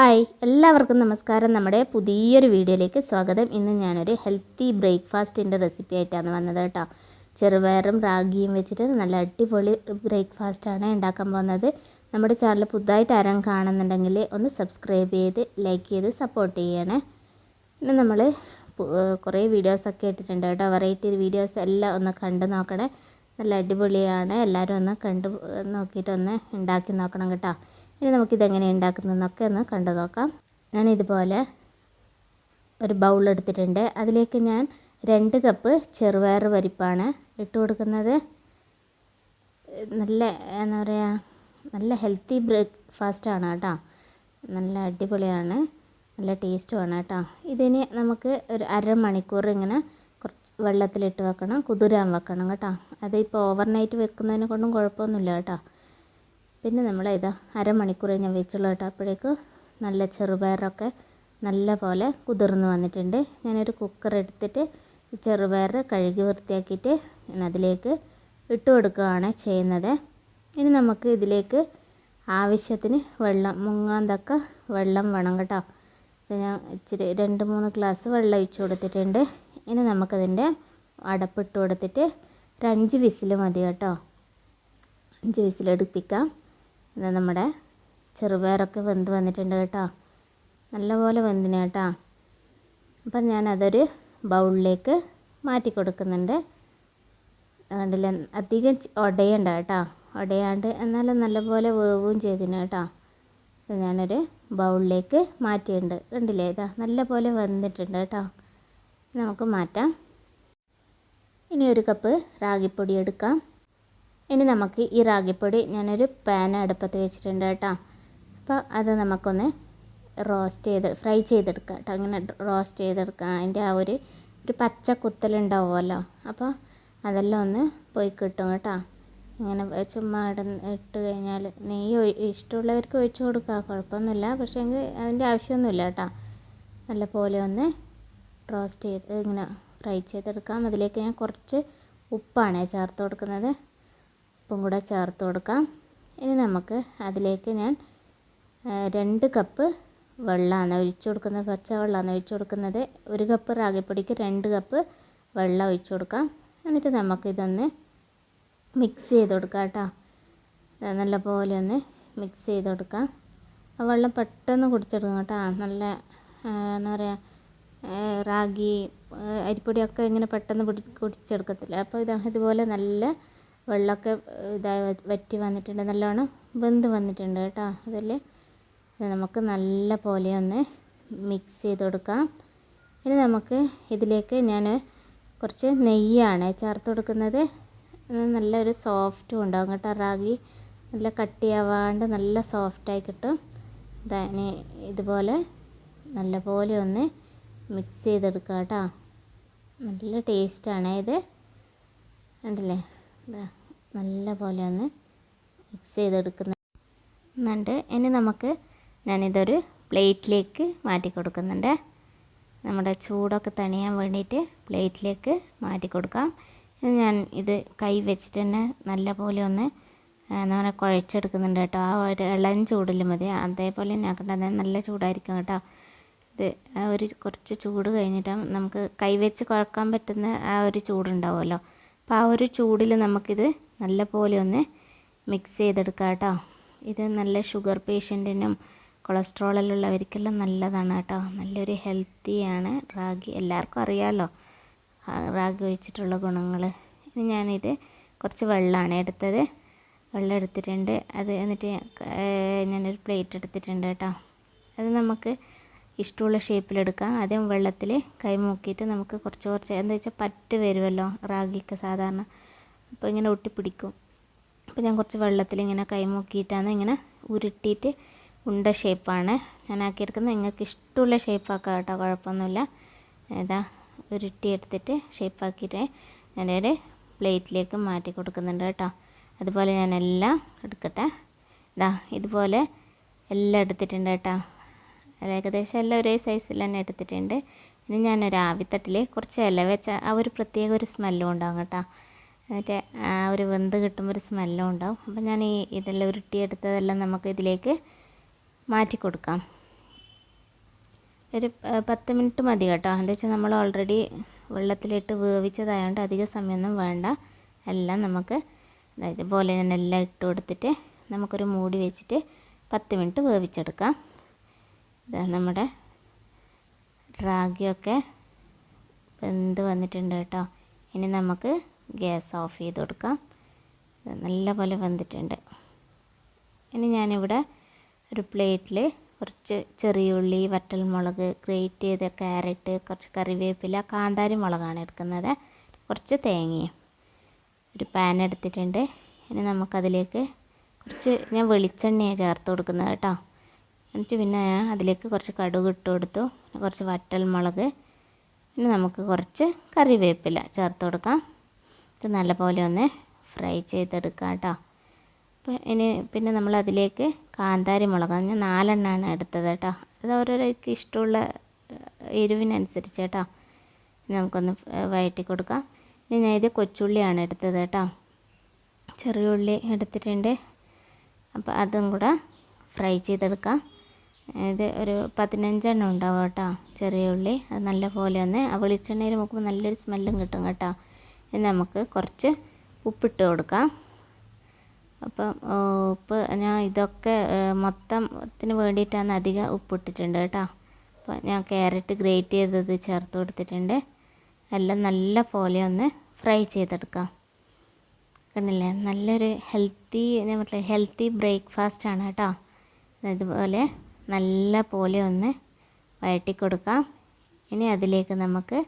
Hi എല്ലാവർക്കും നമസ്കാരം. നമ്മുടെ പുതിയൊരു വീഡിയോയിലേക്ക് സ്വാഗതം. ഇന്ന് ഞാനൊരു ഹെൽത്തി ബ്രേക്ക്ഫാസ്റ്റിന്റെ റെസിപ്പി ആയിട്ടാണ് വന്നത് കേട്ടോ. ചെറുപയറും റാഗിയും വെച്ചിട്ട് നല്ല അടിപൊളി ബ്രേക്ക്ഫാസ്റ്റാണ് ഉണ്ടാക്കാൻ പോകുന്നത്. നമ്മുടെ ചാനൽ പുതുതായിട്ട് ആരും കാണുന്നുണ്ടെങ്കിൽ ഒന്ന് സബ്സ്ക്രൈബ് ചെയ്ത് ലൈക്ക് ചെയ്ത് സപ്പോർട്ട് ചെയ്യണേ. പിന്നെ നമ്മൾ കുറേ വീഡിയോസൊക്കെ ഇട്ടിട്ടുണ്ട് കേട്ടോ. വെറൈറ്റി വീഡിയോസ് എല്ലാം ഒന്ന് കണ്ടു നോക്കണേ. നല്ല അടിപൊളിയാണ്. എല്ലാവരും ഒന്ന് കണ്ടു നോക്കിയിട്ടൊന്ന് ഉണ്ടാക്കി നോക്കണം കേട്ടോ. ഇനി നമുക്കിതെങ്ങനെ ഉണ്ടാക്കുന്നതെന്നൊക്കെ ഒന്ന് കണ്ടു നോക്കാം. ഞാൻ ഇതുപോലെ ഒരു ബൗൾ എടുത്തിട്ടുണ്ട്. അതിലേക്ക് ഞാൻ രണ്ട് കപ്പ് ചെറുപയർ പരിപ്പാണ് ഇട്ട് കൊടുക്കുന്നത്. നല്ല എന്താ പറയുക നല്ല ഹെൽത്തി ബ്രേക്ക്ഫാസ്റ്റാണ് കേട്ടോ. നല്ല അടിപൊളിയാണ്. നല്ല ടേസ്റ്റുമാണ് കേട്ടോ. ഇതിന് നമുക്ക് ഒരു അരമണിക്കൂർ ഇങ്ങനെ കുറച്ച് വെള്ളത്തിലിട്ട് വെക്കണം. കുതിരാൻ വെക്കണം കേട്ടോ. അതിപ്പോൾ ഓവർനൈറ്റ് വെക്കുന്നതിനെ കൊണ്ടും കുഴപ്പമൊന്നുമില്ല കേട്ടോ. പിന്നെ നമ്മൾ ഇത് അരമണിക്കൂർ ഞാൻ വെച്ചുള്ളൂ കേട്ടോ. അപ്പോഴേക്കും നല്ല ചെറുപയറൊക്കെ നല്ല പോലെ കുതിർന്ന് വന്നിട്ടുണ്ട്. ഞാനൊരു കുക്കർ എടുത്തിട്ട് ഈ ചെറുപയർ കഴുകി വൃത്തിയാക്കിയിട്ട് ഞാൻ അതിലേക്ക് ഇട്ട് കൊടുക്കുകയാണ് ചെയ്യുന്നത്. ഇനി നമുക്ക് ഇതിലേക്ക് ആവശ്യത്തിന് വെള്ളം മുങ്ങാൻ തക്ക വെള്ളം വേണം കേട്ടോ. ഞാൻ ഇച്ചിരി രണ്ട് മൂന്ന് ഗ്ലാസ് വെള്ളം ഒഴിച്ച് കൊടുത്തിട്ടുണ്ട്. ഇനി നമുക്കതിന്റെ അടപ്പിട്ട് കൊടുത്തിട്ട് ഒരു അഞ്ച് വിസിൽ മതി കേട്ടോ. അഞ്ച് വിസിലെടുപ്പിക്കാം നമ്മുടെ ചെറുപയറൊക്കെ വെന്ത് വന്നിട്ടുണ്ട് കേട്ടോ. നല്ലപോലെ വെന്തിന് കേട്ടോ. അപ്പം ഞാനതൊരു ബൗളിലേക്ക് മാറ്റി കൊടുക്കുന്നുണ്ട് അതുകൊണ്ടില്ല അധികം ഉടയണ്ട കേട്ടോ. ഉടയാണ്ട് എന്നാലും നല്ലപോലെ വേവും ചെയ്തിന് കേട്ടോ. ഞാനൊരു ബൗളിലേക്ക് മാറ്റിയിട്ടുണ്ട്. കണ്ടില്ലേ? ഇതാ നല്ലപോലെ വെന്തിട്ടുണ്ട് കേട്ടോ. നമുക്ക് മാറ്റാം. ഇനി ഒരു കപ്പ് റാഗിപ്പൊടി എടുക്കാം. ഇനി നമുക്ക് ഈ റാഗിപ്പൊടി ഞാനൊരു പാൻ അടുപ്പത്ത് വെച്ചിട്ടുണ്ട് കേട്ടോ. അപ്പോൾ അത് നമുക്കൊന്ന് റോസ്റ്റ് ചെയ്ത് ഫ്രൈ ചെയ്തെടുക്കാം കേട്ടോ. അങ്ങനെ റോസ്റ്റ് ചെയ്തെടുക്കാം. അതിന്റെ ആ ഒരു ഒരു പച്ച കുത്തലുണ്ടാവുമല്ലോ. അപ്പോൾ അതെല്ലാം ഒന്ന് പോയി കിട്ടും കേട്ടോ. ഇങ്ങനെ ചുമ്മാ ഇട ഇട്ട് കഴിഞ്ഞാൽ നെയ്യ് ഇഷ്ടമുള്ളവർക്ക് ഒഴിച്ചു കൊടുക്കുക കുഴപ്പമൊന്നുമില്ല. പക്ഷേ അതിന്റെ ആവശ്യമൊന്നുമില്ല കേട്ടോ. നല്ലപോലെ ഒന്ന് റോസ്റ്റ് ചെയ്ത് ഇങ്ങനെ ഫ്രൈ ചെയ്തെടുക്കാം. അതിലേക്ക് ഞാൻ കുറച്ച് ഉപ്പാണ് ചേർത്ത് കൊടുക്കുന്നത്. ഉപ്പും കൂടെ ചേർത്ത് കൊടുക്കാം. ഇനി നമുക്ക് അതിലേക്ക് ഞാൻ രണ്ട് കപ്പ് വെള്ളമാണ് ഒഴിച്ചു കൊടുക്കുന്നത്. പച്ച വെള്ളമാണ് ഒഴിച്ചു കൊടുക്കുന്നത്. ഒരു കപ്പ് റാഗിപ്പൊടിക്ക് രണ്ട് കപ്പ് വെള്ളം ഒഴിച്ചു കൊടുക്കാം. എന്നിട്ട് നമുക്കിതൊന്ന് മിക്സ് ചെയ്ത് കൊടുക്കാം കേട്ടോ. നല്ല പോലെ ഒന്ന് മിക്സ് ചെയ്ത് കൊടുക്കാം. ആ വെള്ളം പെട്ടെന്ന് കുടിച്ചെടുക്കും കേട്ടോ. നല്ല എന്താ പറയുക റാഗി അരിപ്പൊടിയൊക്കെ ഇങ്ങനെ പെട്ടെന്ന് പിടി കുടിച്ചെടുക്കത്തില്ല. അപ്പോൾ ഇത് ഇതുപോലെ നല്ല വെള്ളമൊക്കെ ഇതായി വറ്റി വന്നിട്ടുണ്ട്. നല്ലോണം വെന്ത് വന്നിട്ടുണ്ട് കേട്ടോ അതിൽ നമുക്ക് നല്ല പോലെ ഒന്ന് മിക്സ് ചെയ്ത് കൊടുക്കാം. ഇനി നമുക്ക് ഇതിലേക്ക് ഞാൻ കുറച്ച് നെയ്യാണ് ചേർത്ത് കൊടുക്കുന്നത്. നല്ലൊരു സോഫ്റ്റും ഉണ്ടാകും കേട്ടോ റാഗി. നല്ല കട്ടിയാവാണ്ട് നല്ല സോഫ്റ്റായി കിട്ടും. ഇനി ഇതുപോലെ നല്ല പോലെ ഒന്ന് മിക്സ് ചെയ്തെടുക്കുക കേട്ടോ. നല്ല ടേസ്റ്റാണ് ഇത്. കണ്ടില്ലേ? നല്ല പോലെ ഒന്ന് മിക്സ് ചെയ്തെടുക്കുന്നുണ്ട് ഇനി നമുക്ക് ഞാനിതൊരു പ്ലേറ്റിലേക്ക് മാറ്റി കൊടുക്കുന്നുണ്ട് നമ്മുടെ ചൂടൊക്കെ തണിയാൻ വേണ്ടിയിട്ട് പ്ലേറ്റിലേക്ക് മാറ്റി കൊടുക്കാം ഞാൻ ഇത് കൈ വെച്ചിട്ട് തന്നെ നല്ല പോലെ ഒന്ന് നമ്മളെ കുഴച്ചെടുക്കുന്നുണ്ട് കേട്ടോ. ആ ഒരു ഇളം ചൂടിൽ മതി. അതേപോലെ ഞാൻ കണ്ടത് നല്ല ചൂടായിരിക്കും കേട്ടോ. ഇത് ഒരു കുറച്ച് ചൂട് കഴിഞ്ഞിട്ട് നമുക്ക് കൈ വെച്ച് കുഴക്കാൻ പറ്റുന്ന ആ ഒരു ചൂടുണ്ടാവുമല്ലോ. അപ്പോൾ ആ ഒരു ചൂടിൽ നമുക്കിത് നല്ല പോലെ ഒന്ന് മിക്സ് ചെയ്തെടുക്കാം കേട്ടോ. ഇത് നല്ല ഷുഗർ പേഷ്യന്റിനും കൊളസ്ട്രോളിലുള്ളവർക്കെല്ലാം നല്ലതാണ് കേട്ടോ. നല്ലൊരു ഹെൽത്തിയാണ് റാഗി എല്ലാവർക്കും അറിയാമല്ലോ റാഗി ഒഴിച്ചിട്ടുള്ള ഗുണങ്ങൾ ഇനി ഞാനിത് കുറച്ച് വെള്ളമാണ് എടുത്തത്. വെള്ളം എടുത്തിട്ടുണ്ട്. അത് എന്നിട്ട് ഞാനൊരു പ്ലേറ്റ് എടുത്തിട്ടുണ്ട് കേട്ടോ. അത് നമുക്ക് ഇഷ്ടമുള്ള ഷേപ്പിലെടുക്കാം ആദ്യം വെള്ളത്തിൽ കൈ മുക്കിയിട്ട് നമുക്ക് കുറച്ച് കുറച്ച് എന്താ വെച്ചാൽ പറ്റ് വരുമല്ലോ റാഗിക്ക് സാധാരണ. അപ്പോൾ ഇങ്ങനെ ഒട്ടിപ്പിടിക്കും. അപ്പോൾ ഞാൻ കുറച്ച് വെള്ളത്തിൽ ഇങ്ങനെ കൈ മുക്കിയിട്ടാണ് ഇങ്ങനെ ഉരുട്ടിയിട്ട് ഉണ്ട ഷേപ്പാണ് ഞാൻ ആക്കിയെടുക്കുന്നത്. നിങ്ങൾക്ക് ഇഷ്ടമുള്ള ഷേപ്പാക്കാം കേട്ടോ. കുഴപ്പമൊന്നുമില്ല. ഏതാ ഉരുട്ടിയെടുത്തിട്ട് ഷേപ്പാക്കിയിട്ട് ഞാനൊരു പ്ലേറ്റിലേക്ക് മാറ്റി കൊടുക്കുന്നുണ്ട് കേട്ടോ. അതുപോലെ ഞാൻ എല്ലാം എടുക്കട്ടെ. ഇതാ ഇതുപോലെ എല്ലാം എടുത്തിട്ടുണ്ട് കേട്ടോ. അത് ഏകദേശം എല്ലാം ഒരേ സൈസിൽ തന്നെ എടുത്തിട്ടുണ്ട്. ഇനി ഞാനൊരു ആവിത്തട്ടിൽ കുറച്ച് ഇല വെച്ച ആ ഒരു പ്രത്യേക ഒരു സ്മെല്ലും ഉണ്ടാകും കേട്ടോ. എന്നിട്ട് ആ ഒരു വെന്ത് കിട്ടുമ്പോൾ ഒരു സ്മെല്ലും ഉണ്ടാവും. അപ്പം ഞാൻ ഈ ഇതെല്ലാം ഉരുട്ടിയെടുത്തതെല്ലാം നമുക്ക് ഇതിലേക്ക് മാറ്റി കൊടുക്കാം. ഒരു പത്ത് മിനിറ്റ് മതി കേട്ടോ. എന്താ വെച്ചാൽ നമ്മൾ ഓൾറെഡി വെള്ളത്തിലിട്ട് വേവിച്ചതായതുകൊണ്ട് അധിക സമയമൊന്നും വേണ്ട. എല്ലാം നമുക്ക് ഇതുപോലെ ഞാൻ എല്ലാം ഇട്ട് കൊടുത്തിട്ട് നമുക്കൊരു മൂടി വെച്ചിട്ട് പത്ത് മിനിറ്റ് വേവിച്ചെടുക്കാം. നമ്മുടെ റാഗിയൊക്കെ വെന്ത് വന്നിട്ടുണ്ട് കേട്ടോ. ഇനി നമുക്ക് ഗ്യാസ് ഓഫ് ചെയ്ത് കൊടുക്കാം. നല്ല നല്ലപോലെ വെന്തിട്ടുണ്ട്. ഇനി ഞാനിവിടെ ഒരു പ്ലേറ്റിൽ കുറച്ച് ചെറിയ ഉള്ളി വറ്റൽമുളക് ഗ്രേറ്റ് ചെയ്ത ക്യാരറ്റ് കുറച്ച് കറിവേപ്പില കാന്താരി മുളകാണ് എടുക്കുന്നത്. കുറച്ച് തേങ്ങയും ഒരു പാൻ എടുത്തിട്ടുണ്ട്. ഇനി നമുക്കതിലേക്ക് കുറച്ച് ഞാൻ വെളിച്ചെണ്ണയാണ് ചേർത്ത് കൊടുക്കുന്നത് കേട്ടോ. എന്നിട്ട് പിന്നെ അതിലേക്ക് കുറച്ച് കടുക് ഇട്ട് കൊടുത്തു. കുറച്ച് വറ്റൽമുളക് പിന്നെ നമുക്ക് കുറച്ച് കറിവേപ്പില ചേർത്ത് കൊടുക്കാം. ഇത് നല്ലപോലെ ഒന്ന് ഫ്രൈ ചെയ്തെടുക്കാം കേട്ടോ. അപ്പോൾ ഇനി പിന്നെ നമ്മൾ അതിലേക്ക് കാന്താരി മുളക്. ഞാൻ നാലെണ്ണമാണ് എടുത്തത് കേട്ടോ. അത് ഓരോരോർക്ക് ഇഷ്ടമുള്ള എരിവിനനുസരിച്ച് കേട്ടോ. നമുക്കൊന്ന് വയറ്റി കൊടുക്കാം. ഇനി ഞാൻ ഇത് കൊച്ചുള്ളിയാണ് എടുത്തത് കേട്ടോ. ചെറിയ ഉള്ളി എടുത്തിട്ടുണ്ട്. അപ്പോൾ അതും കൂടെ ഫ്രൈ ചെയ്തെടുക്കാം. ഇത് ഒരു പതിനഞ്ചെണ്ണം ഉണ്ടാവും കേട്ടോ ചെറിയ ഉള്ളി. അത് നല്ല പോലെ ഒന്ന് ആ വെളിച്ചെണ്ണയിൽ നോക്കുമ്പോൾ നല്ലൊരു സ്മെല്ലും കിട്ടും കേട്ടോ. ഇനി നമുക്ക് കുറച്ച് ഉപ്പിട്ട് കൊടുക്കാം. അപ്പം ഉപ്പ് ഞാൻ ഇതൊക്കെ മൊത്തത്തിന് വേണ്ടിയിട്ടാണ് അധികം ഉപ്പിട്ടിട്ടുണ്ട് കേട്ടോ. അപ്പോൾ ഞാൻ ക്യാരറ്റ് ഗ്രേറ്റ് ചെയ്തത് ചേർത്ത് കൊടുത്തിട്ടുണ്ട്. എല്ലാം നല്ല പോലെ ഒന്ന് ഫ്രൈ ചെയ്തെടുക്കാം. കണ്ടില്ലേ? നല്ലൊരു ഹെൽത്തി ഞാൻ പറഞ്ഞ ഹെൽത്തി ബ്രേക്ക്ഫാസ്റ്റ് ആണ് കേട്ടോ. ഇതുപോലെ നല്ല പോലെ ഒന്ന് വഴട്ടി കൊടുക്കാം. ഇനി അതിലേക്ക് നമുക്ക്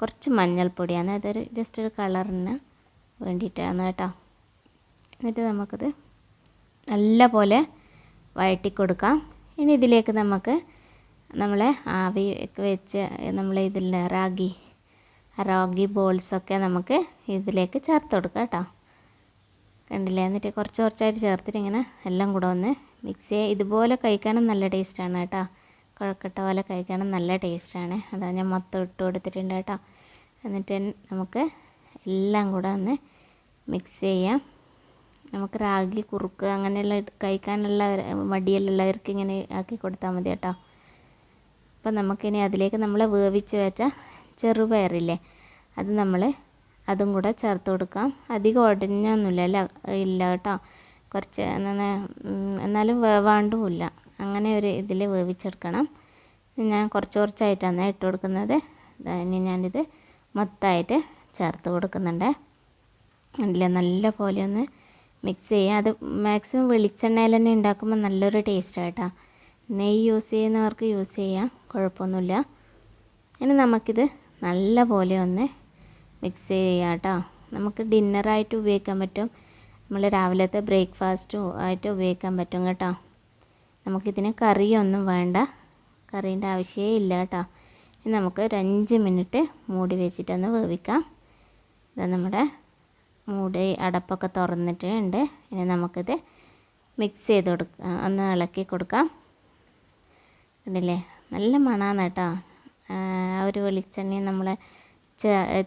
കുറച്ച് മഞ്ഞൾപ്പൊടിയാണ്. അതൊരു ജസ്റ്റ് ഒരു കളറിന് വേണ്ടിയിട്ടാണ് കേട്ടോ. എന്നിട്ട് നമുക്കത് നല്ല പോലെ വഴട്ടി കൊടുക്കാം. ഇനി ഇതിലേക്ക് നമുക്ക് നമ്മളെ ആവി ഒക്കെ വെച്ച് നമ്മൾ ഇതിൽ റാഗി റാഗി ബോൾസൊക്കെ നമുക്ക് ഇതിലേക്ക് ചേർത്ത് കൊടുക്കാം കേട്ടോ. കണ്ടില്ലേ? എന്നിട്ട് കുറച്ച് കുറച്ചായിട്ട് ചേർത്തിട്ട് ഇങ്ങനെ എല്ലാം കൂടെ ഒന്ന് മിക്സ് ചെയ്യുക ഇതുപോലെ കഴിക്കാനും നല്ല ടേസ്റ്റാണ് കേട്ടോ. കുഴക്കട്ട പോലെ കഴിക്കാനും നല്ല ടേസ്റ്റാണ് അതാ ഞാൻ മൊത്തം ഇട്ട് കൊടുത്തിട്ടുണ്ട് കേട്ടോ. എന്നിട്ട് നമുക്ക് എല്ലാം കൂടെ ഒന്ന് മിക്സ് ചെയ്യാം. നമുക്ക് റാഗി കുറുക്ക് അങ്ങനെയുള്ള കഴിക്കാനുള്ള മടിയിലുള്ളവർക്ക് ഇങ്ങനെ ആക്കി കൊടുത്താൽ മതി കേട്ടോ. അപ്പം നമുക്കിനി അതിലേക്ക് നമ്മൾ വേവിച്ച് വെച്ച ചെറുപയറില്ലേ അത് നമ്മൾ അതും കൂടെ ചേർത്ത് കൊടുക്കാം. അധികം ഉടഞ്ഞൊന്നുമില്ല അല്ല? ഇല്ല കേട്ടോ. കുറച്ച് എന്നാലും വേവാണ്ടുമില്ല. അങ്ങനെ ഒരു ഇതിൽ വേവിച്ചെടുക്കണം. ഞാൻ കുറച്ച് കുറച്ചായിട്ടാണ് ഇട്ട് കൊടുക്കുന്നത്. ഇനി ഞാനിത് മൊത്തമായിട്ട് ചേർത്ത് കൊടുക്കുന്നുണ്ട്. അല്ല നല്ല പോലെ ഒന്ന് മിക്സ് ചെയ്യുക അത് മാക്സിമം വെളിച്ചെണ്ണയിൽ തന്നെ ഉണ്ടാക്കുമ്പോൾ നല്ലൊരു ടേസ്റ്റാണ് കേട്ടോ നെയ്യ് യൂസ് ചെയ്യുന്നവർക്ക് യൂസ് ചെയ്യാം. കുഴപ്പമൊന്നുമില്ല. ഇനി നമുക്കിത് നല്ല പോലെ ഒന്ന് മിക്സ് ചെയ്യുക കേട്ടോ നമുക്ക് ഡിന്നറായിട്ട് ഉപയോഗിക്കാൻ പറ്റും. നമ്മൾ രാവിലത്തെ ബ്രേക്ക്ഫാസ്റ്റും ആയിട്ട് ഉപയോഗിക്കാൻ പറ്റും കേട്ടോ. നമുക്കിതിന് കറിയൊന്നും വേണ്ട. കറീന്റെ ആവശ്യമേ ഇല്ല കേട്ടോ. ഇനി നമുക്ക് ഒരു അഞ്ച് മിനിറ്റ് മൂടി വെച്ചിട്ടൊന്ന് വേവിക്കാം. ഇത് നമ്മുടെ മൂടി അടപ്പൊക്കെ തുറന്നിട്ടുണ്ട്. ഇനി നമുക്കിത് മിക്സ് ചെയ്ത് കൊടുക്കാം ഒന്ന് ഇളക്കി കൊടുക്കാം. കണ്ടില്ലേ? നല്ല മണമാണ് കേട്ടോ. ആ ഒരു വെളിച്ചെണ്ണയും നമ്മളെ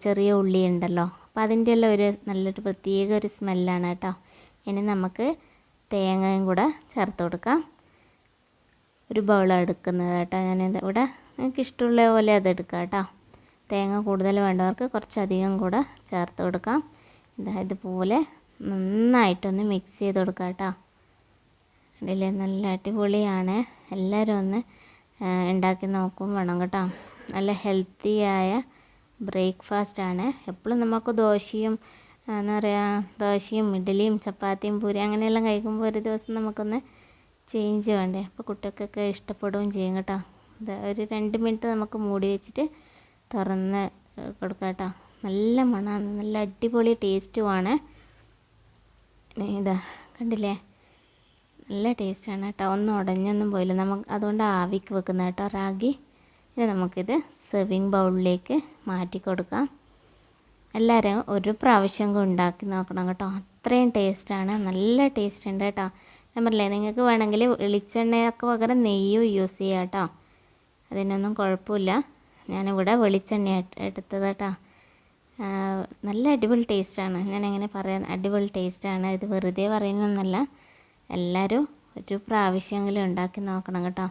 ചെറിയ ഉള്ളി ഉണ്ടല്ലോ. അപ്പോൾ അതിന്റെ എല്ലാം ഒരു നല്ലൊരു പ്രത്യേക ഒരു സ്മെല്ലാണ് കേട്ടോ ഇനി നമുക്ക് തേങ്ങയും കൂടെ ചേർത്ത് കൊടുക്കാം. ഒരു ബൗൾ എടുക്കുന്നത് കേട്ടോ ഞാൻ ഇവിടെ നിങ്ങൾക്ക് ഇഷ്ടമുള്ള പോലെ അത് എടുക്കാം കേട്ടോ തേങ്ങ കൂടുതൽ വേണ്ടവർക്ക് കുറച്ചധികം കൂടെ ചേർത്ത് കൊടുക്കാം. ഇതാ ഇതുപോലെ നന്നായിട്ടൊന്ന് മിക്സ് ചെയ്ത് കൊടുക്കാം കേട്ടോ കണ്ടില്ലേ? നല്ല അടിപൊളിയാണ്. എല്ലാവരും ഒന്ന് ഉണ്ടാക്കി നോക്കും വേണം കേട്ടോ. നല്ല ഹെൽത്തിയായ ബ്രേക്ക്ഫാസ്റ്റ് ആണ് എപ്പോഴും നമുക്ക് ദോശയും എന്താ പറയുക ദോശയും ഇഡ്ഡലിയും ചപ്പാത്തിയും പൂരി അങ്ങനെയെല്ലാം കഴിക്കുമ്പോൾ ഒരു ദിവസം നമുക്കൊന്ന് ചേഞ്ച് വേണ്ടേ. അപ്പോൾ കുട്ടികൾക്കൊക്കെ ഇഷ്ടപ്പെടുകയും ചെയ്യും കേട്ടോ. ഒരു രണ്ട് മിനിറ്റ് നമുക്ക് മൂടി വെച്ചിട്ട് തുറന്ന് കൊടുക്കാം കേട്ടോ. നല്ല മണമാണ്. നല്ല അടിപൊളി ടേസ്റ്റുമാണ് ഇതാ കണ്ടില്ലേ? നല്ല ടേസ്റ്റാണ് കേട്ടോ. ഒന്നും ഉടഞ്ഞൊന്നും പോയില്ല. നമുക്ക് അതുകൊണ്ട് ആവിക്ക് വെക്കുന്ന കേട്ടോ റാഗി. ഇനി നമുക്കിത് സെർവിങ് ബൗളിലേക്ക് മാറ്റി കൊടുക്കാം എല്ലാവരും ഒരു പ്രാവശ്യം ഉണ്ടാക്കി നോക്കണം കേട്ടോ. അത്രയും ടേസ്റ്റാണ് നല്ല ടേസ്റ്റ് ഉണ്ട് കേട്ടോ. ഞാൻ പറഞ്ഞില്ലേ നിങ്ങൾക്ക് വേണമെങ്കിൽ വെളിച്ചെണ്ണയൊക്കെ പകരം നെയ്യും യൂസ് ചെയ്യാം കേട്ടോ. അതിനൊന്നും കുഴപ്പമില്ല. ഞാനിവിടെ വെളിച്ചെണ്ണ എടുത്തത് കേട്ടോ. നല്ല അടിപൊളി ടേസ്റ്റാണ് ഞാൻ എങ്ങനെ പറയാൻ അടിപൊളി ടേസ്റ്റാണ് ഇത് വെറുതെ പറയുന്നൊന്നല്ല. എല്ലാവരും ഒരു പ്രാവശ്യമെങ്കിലും ഉണ്ടാക്കി നോക്കണം കേട്ടോ.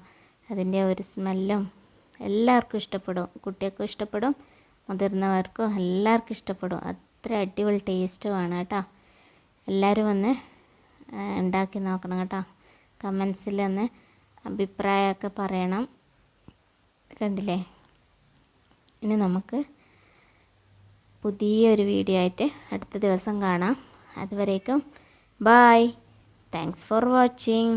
അതിന്റെ ഒരു സ്മെല്ലും എല്ലാവർക്കും ഇഷ്ടപ്പെടും. കുട്ടികൾക്കും ഇഷ്ടപ്പെടും. മുതിർന്നവർക്കും എല്ലാവർക്കും ഇഷ്ടപ്പെടും. അത്ര അടിപൊളി ടേസ്റ്റുമാണ് കേട്ടോ. എല്ലാവരും ഒന്ന് ഉണ്ടാക്കി നോക്കണം കേട്ടോ. കമൻസിൽ ഒന്ന് അഭിപ്രായമൊക്കെ പറയണം. കണ്ടില്ലേ? ഇനി നമുക്ക് പുതിയൊരു വീഡിയോ ആയിട്ട് അടുത്ത ദിവസം കാണാം. അതുവരേക്കും ബായ് താങ്ക്സ് ഫോർ വാച്ചിങ്